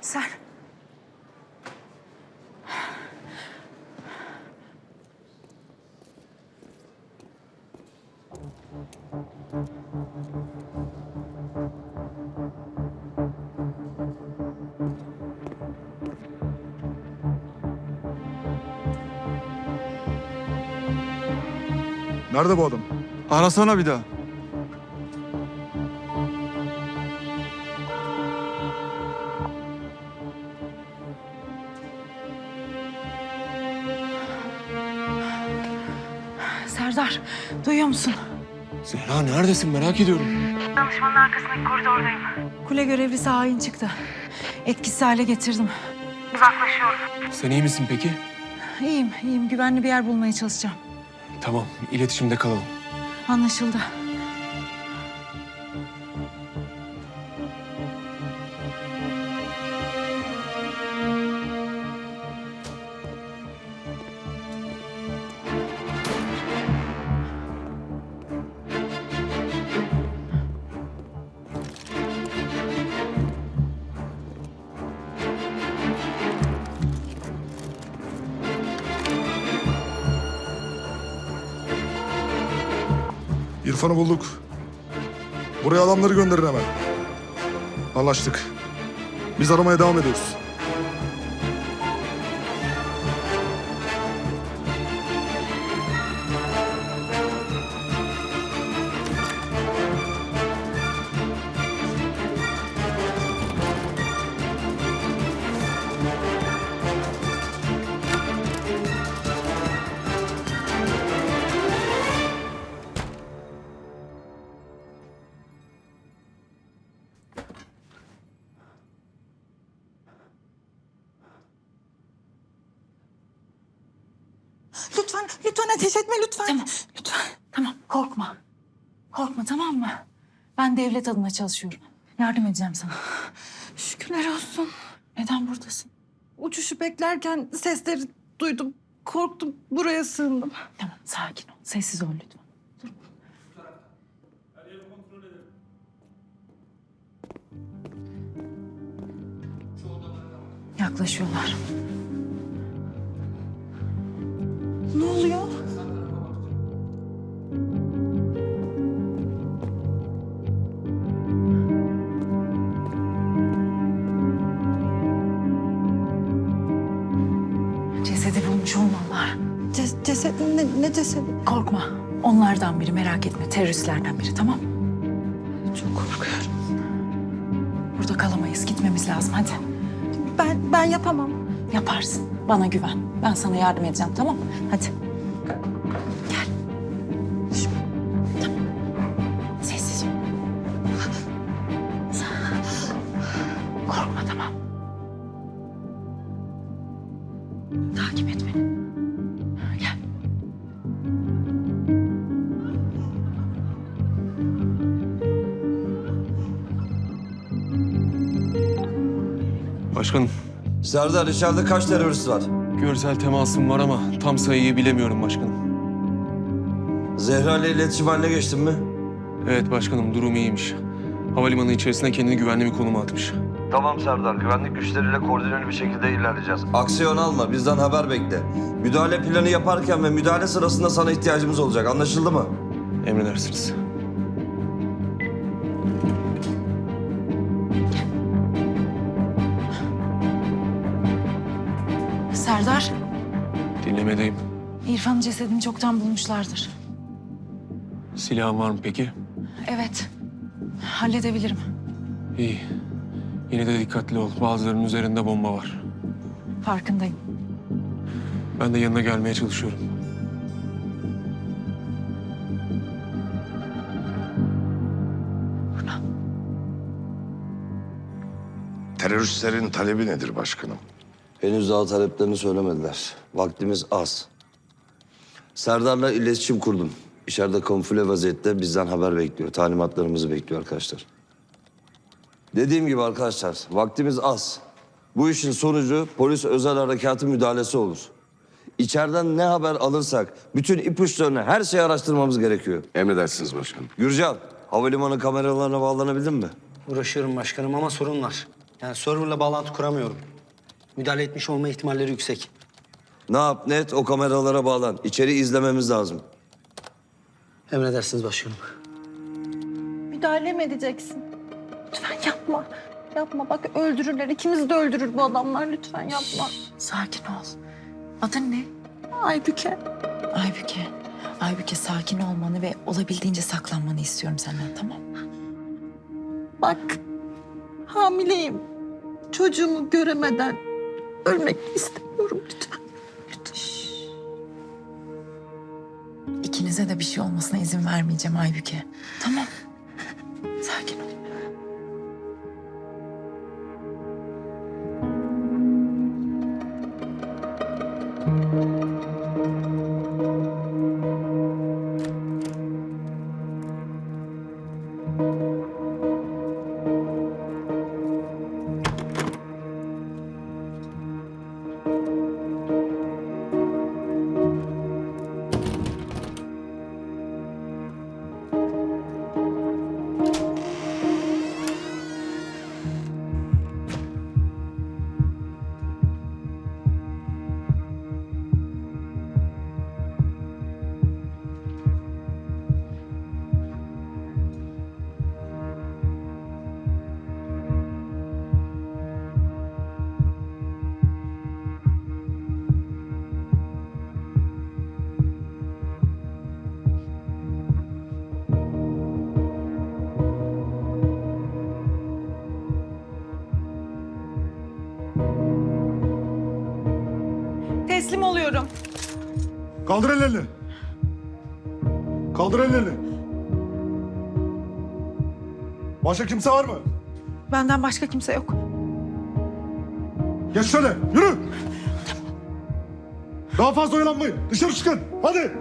Sen. Nerede bu adam? Arasana bir daha. Serdar, duyuyor musun? Zehra neredesin merak ediyorum. Danışmanın arkasındaki koridordayım. Kule görevlisi hain çıktı. Etkisiz hale getirdim. Uzaklaşıyorum. Sen iyi misin peki? İyiyim, iyiyim. Güvenli bir yer bulmaya çalışacağım. Tamam iletişimde kalalım. Anlaşıldı. İrfan'ı bulduk. Buraya adamları gönderin hemen. Anlaştık. Biz aramaya devam ediyoruz. Ateş etme lütfen. Tamam, lütfen. Tamam, korkma. Korkma tamam mı? Ben devlet adına çalışıyorum. Yardım edeceğim sana. Şükürler olsun. Neden buradasın? Uçuşu beklerken sesleri duydum. Korktum. Buraya sığındım. Tamam, sakin ol. Sessiz ol lütfen. Dur. Yaklaşıyorlar. Ne oluyor? Ne, cesedi? Korkma. Onlardan biri merak etme. Teröristlerden biri tamam? Çok korkuyorum. Burada kalamayız. Gitmemiz lazım hadi. Ben ben yapamam. Yaparsın. Bana güven. Ben sana yardım edeceğim tamam mı? Hadi. Başkanım Serdar içeride kaç terörist var? görsel temasım var ama tam sayıyı bilemiyorum başkanım. Zehra ile iletişim haline geçtin mi? Evet başkanım durum iyiymiş. Havalimanı içerisinde kendini güvenli bir konuma atmış. Tamam Serdar, güvenlik güçleriyle koordineli bir şekilde ilerleyeceğiz. Aksiyon alma, bizden haber bekle. Müdahale planı yaparken ve müdahale sırasında sana ihtiyacımız olacak, anlaşıldı mı? Emredersiniz. İrfan'ın cesedini çoktan bulmuşlardır. Silahın var mı peki? Evet. Halledebilirim. İyi. Yine de dikkatli ol. Bazılarının üzerinde bomba var. Farkındayım. Ben de yanına gelmeye çalışıyorum. Teröristlerin talebi nedir başkanım? Henüz daha taleplerini söylemediler. Vaktimiz az. Serdar'la iletişim kurdum. İçeride kamufle vaziyette bizden haber bekliyor. Talimatlarımızı bekliyor arkadaşlar. Dediğim gibi arkadaşlar, vaktimiz az. Bu işin sonucu polis özel harekatı müdahalesi olur. İçeriden ne haber alırsak bütün ipuçlarını her şeyi araştırmamız gerekiyor. Emredersiniz başkanım. Gürcan, havalimanı kameralarına bağlanabildin mi? Uğraşıyorum başkanım ama sorun var. Yani serverla bağlantı kuramıyorum. Müdahale etmiş olma ihtimalleri yüksek. Ne yap net o kameralara bağlan. İçeri izlememiz lazım. Emredersiniz başkanım. Müdahale mi edeceksin? Lütfen yapma. Yapma bak öldürürler. İkimizi de öldürür bu adamlar. Lütfen yapma. Sakin ol. Adın ne? Aybüke. Aybüke. Aybüke sakin olmanı ve olabildiğince saklanmanı istiyorum senden tamam mı? Bak hamileyim. Çocuğumu göremeden ölmek istemiyorum lütfen. Lütfen. İkinize de bir şey olmasına izin vermeyeceğim Aybüke. Tamam. Sakin ol. Kaldır ellerini. Kaldır ellerini. Başka kimse var mı? Benden başka kimse yok. Geç şöyle. Yürü. Daha fazla oyalanmayın. Dışarı çıkın. Hadi.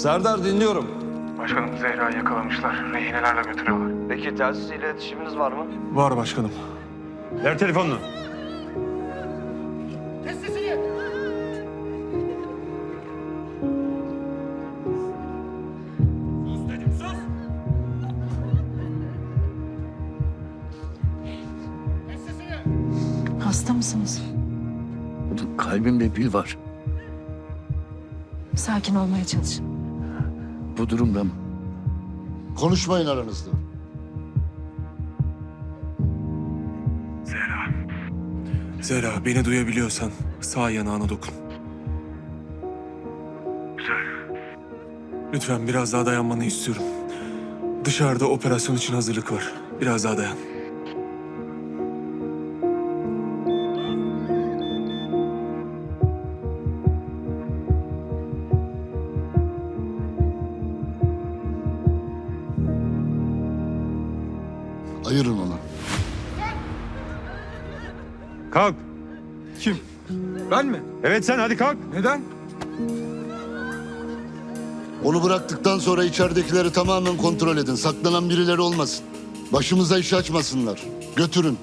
Serdar dinliyorum. Başkanım Zehra'yı yakalamışlar. Rehinelerle götürüyorlar. Peki telsiz iletişiminiz var mı? Var başkanım. Ver telefonunu. Hasta mısınız? Kalbimde bil var. Sakin olmaya çalışın. Bu durumda mı? Konuşmayın aranızda. Zehra. Zehra beni duyabiliyorsan sağ yanağına dokun. Lütfen biraz daha dayanmanı istiyorum. Dışarıda operasyon için hazırlık var. Biraz daha dayan. Evet sen hadi kalk. Neden? Onu bıraktıktan sonra içeridekileri tamamen kontrol edin. Saklanan birileri olmasın. Başımıza iş açmasınlar. Götürün.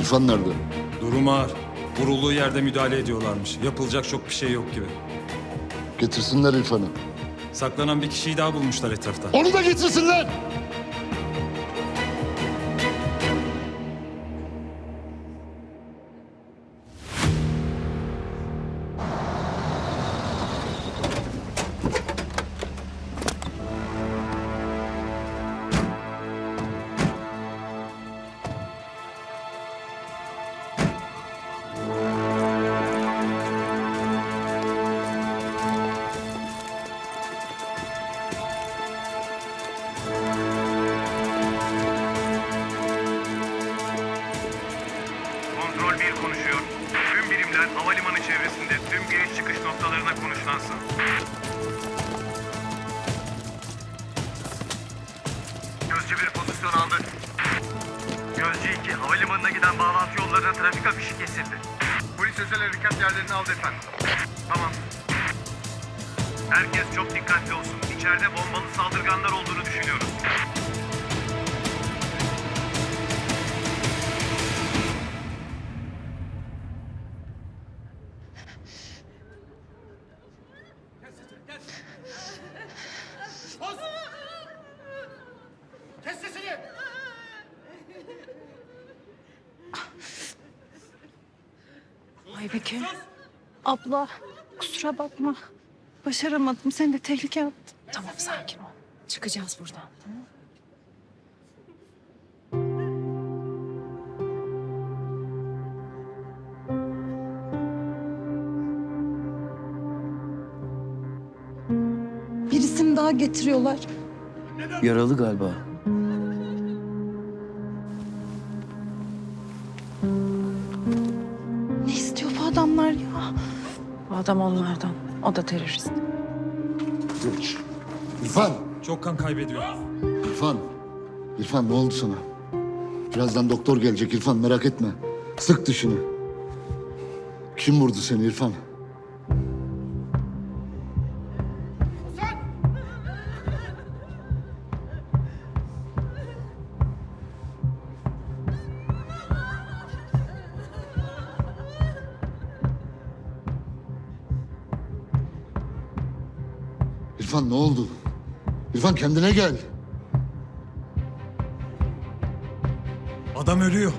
İrfan nerede? Durum ağır. Vurulduğu yerde müdahale ediyorlarmış. Yapılacak çok bir şey yok gibi. Getirsinler İrfan'ı. Saklanan bir kişiyi daha bulmuşlar etrafta. Onu da getirsinler! Tüm giriş çıkış noktalarına konuşlansın. Gözcü bir pozisyon aldı. Gözcü 2, havalimanına giden bağlantı yollarına trafik akışı kesildi. Polis özel harekat yerlerini aldı efendim. Tamam. Herkes çok dikkatli olsun. İçeride bombalı saldırganlar olduğunu düşünüyoruz. Aybeke. Abla kusura bakma. Başaramadım. Seni de tehlikeye attım. Tamam sakin ol. Çıkacağız buradan. Tamam. Birisini daha getiriyorlar. Yaralı galiba. Bu adamlar ya? Bu adam onlardan. O da terörist. Geç. İrfan, Çok kan kaybediyor. İrfan. İrfan ne oldu sana? Birazdan doktor gelecek İrfan merak etme. Sık dişini. Kim vurdu seni İrfan? İrfan ne oldu? İrfan kendine gel. Adam ölüyor.